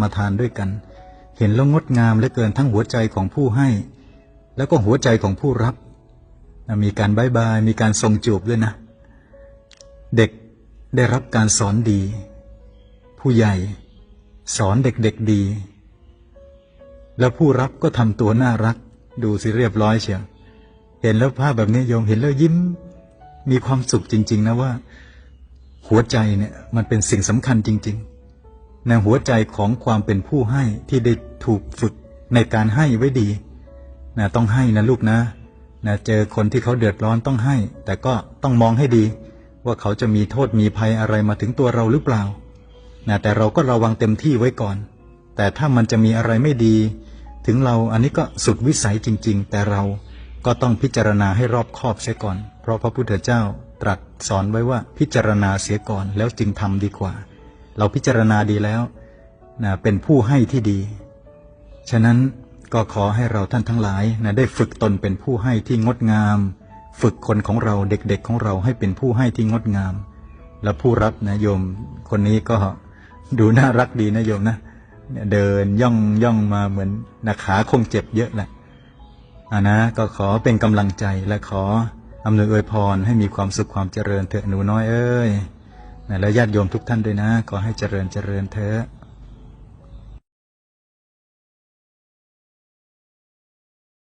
มาทานด้วยกัน เห็นแล้วงดงามเหลือเกินทั้งหัวใจของผู้ให้ แล้วก็หัวใจของผู้รับ มีการบายบายมีการทรงจูบด้วยนะ เด็กได้รับการสอนดี ผู้ใหญ่ สอนเด็กๆดี แล้วผู้รับก็ทำตัวน่ารัก ดูสิเรียบร้อยเชียวเห็นแล้วภาพแบบนี้โยมเห็นแล้วยิ้ม มีความสุขจริง ๆ นะว่า หัวใจเนี่ยมันเป็นสิ่งสำคัญจริง ๆ ในหัวใจของความเป็นผู้ให้ที่ได้ถูกฝึกในการให้ไว้ดีนะต้องให้นะลูกนะนะเจอคนที่เขาเดือดร้อนต้องให้ แต่ก็ต้องมองให้ดี ว่าเขาจะมีโทษมีภัยอะไรมาถึงตัวเราหรือเปล่านะแต่เราก็ระวังเต็มที่ไว้ก่อน แต่ถ้ามันจะมีอะไรไม่ดี ถึงเราอันนี้ก็สุดวิสัยจริง ๆ แต่เราก็ต้องพิจารณาให้รอบคอบเสียก่อน เพราะพระพุทธเจ้าตรัสสอนไว้ว่าพิจารณาเสียก่อนแล้วจึงทำดีกว่า เราพิจารณาดีแล้วนะเป็นผู้ให้ที่ดี ฉะนั้นก็ขอให้เราท่านทั้งหลายนะได้ฝึกตนเป็นผู้ให้ที่งดงาม ฝึกคนของเราเด็กๆของเราให้เป็นผู้ให้ที่งดงาม แล้วผู้รับนะโยม คนนี้ก็ดูน่ารักดีนะโยมนะเดินย่องย่องมาเหมือนนะขาคงเจ็บเยอะแหละอ่านะก็ขอเป็นกำลังใจและขออำนวยอวยพรให้มีความสุขความเจริญเถอะหนูน้อยเอ้ย แล้วญาติโยมทุกท่านด้วยนะ ขอให้เจริญเจริญเถอะ